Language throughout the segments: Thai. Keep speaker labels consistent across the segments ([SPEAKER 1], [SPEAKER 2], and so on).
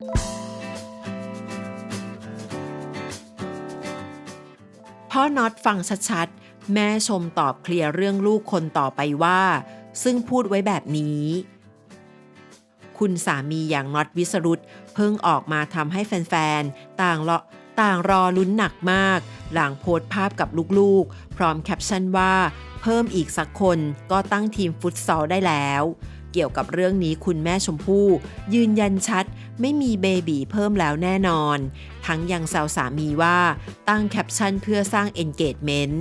[SPEAKER 1] พ่อน็อตฟังชัดๆ แม่ชมตอบเคลียร์เรื่องลูกคนต่อไปว่า ซึ่งพูดไว้แบบนี้ คุณสามีอย่างน็อตวิสรุตเพิ่งออกมาทำให้แฟนๆ ต่างรอต่างรอลุ้นหนักมาก หลังโพสต์ภาพกับลูกๆ พร้อมแคปชั่นว่า เพิ่มอีกสักคนก็ตั้งทีมฟุตซอลได้แล้ว เกี่ยวกับเรื่องนี้คุณแม่ชมพู่ ยืนยันชัด ไม่มีเบบีเพิ่มแล้วแน่นอน ทั้งยังแซวสามีว่าตั้งแคปชั่นเพื่อสร้าง engagement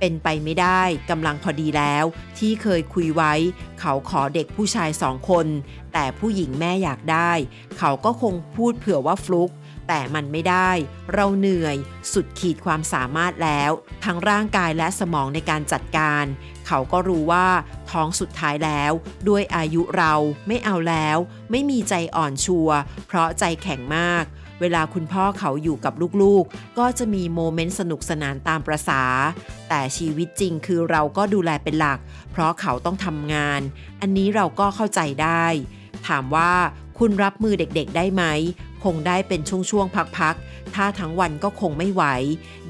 [SPEAKER 1] เป็นไปไม่ได้กำลังพอดีแล้ว ที่เคยคุยไว้ เขาขอเด็กผู้ชายสองคน แต่ผู้หญิงแม่อยากได้ เขาก็คงพูดเผื่อว่าฟลุก แต่มันไม่ได้ เราเหนื่อยสุดขีดความสามารถแล้ว ทั้งร่างกายและสมองในการจัดการ เขาก็รู้ว่าท้องสุดท้ายแล้ว ด้วยอายุเราไม่เอาแล้ว ไม่มีใจอ่อนชัวร์เพราะใจแข็งมาก เวลาคุณพ่อเขาอยู่กับลูกๆ ก็จะมีโมเมนต์สนุกสนานตามประษา แต่ชีวิตจริงคือเราก็ดูแลเป็นหลัก เพราะเขาต้องทำงาน อันนี้เราก็เข้าใจได้ ถามว่าคุณรับมือเด็กๆ ได้ไหม คงได้เป็นช่วงๆพักๆ ถ้าทั้งวันก็คงไม่ไหว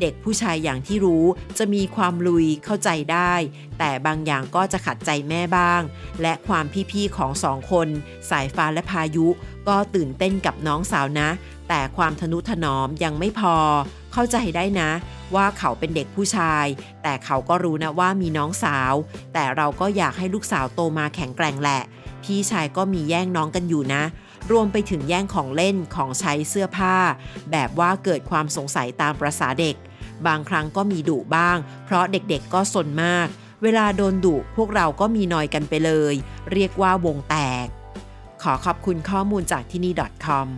[SPEAKER 1] เด็กผู้ชายอย่างที่รู้จะมีความลุยเข้าใจได้ แต่บางอย่างก็จะขัดใจแม่บ้าง และความพี่ๆของสองคน สายฟ้าและพายุ ก็ตื่นเต้นกับน้องสาวนะ แต่ความทนุถนอมยังไม่พอ เข้าใจได้นะว่าเขาเป็นเด็กผู้ชาย แต่เขาก็รู้นะว่ามีน้องสาว แต่เราก็อยากให้ลูกสาวโตมาแข็งแกร่งแหละ พี่ชายก็มีแย่งน้องกันอยู่นะ รวมไปถึงแย่งของเล่นของใช้เสื้อผ้า แบบว่าเกิดความสงสัยตามประษาเด็ก บางครั้งก็มีดุบ้าง เพราะเด็กๆก็สนมาก เวลาโดนดุพวกเราก็มีนอยกันไปเลย เรียกว่าวงแตก ขอขอบคุณข้อมูลจากที่นี่ .com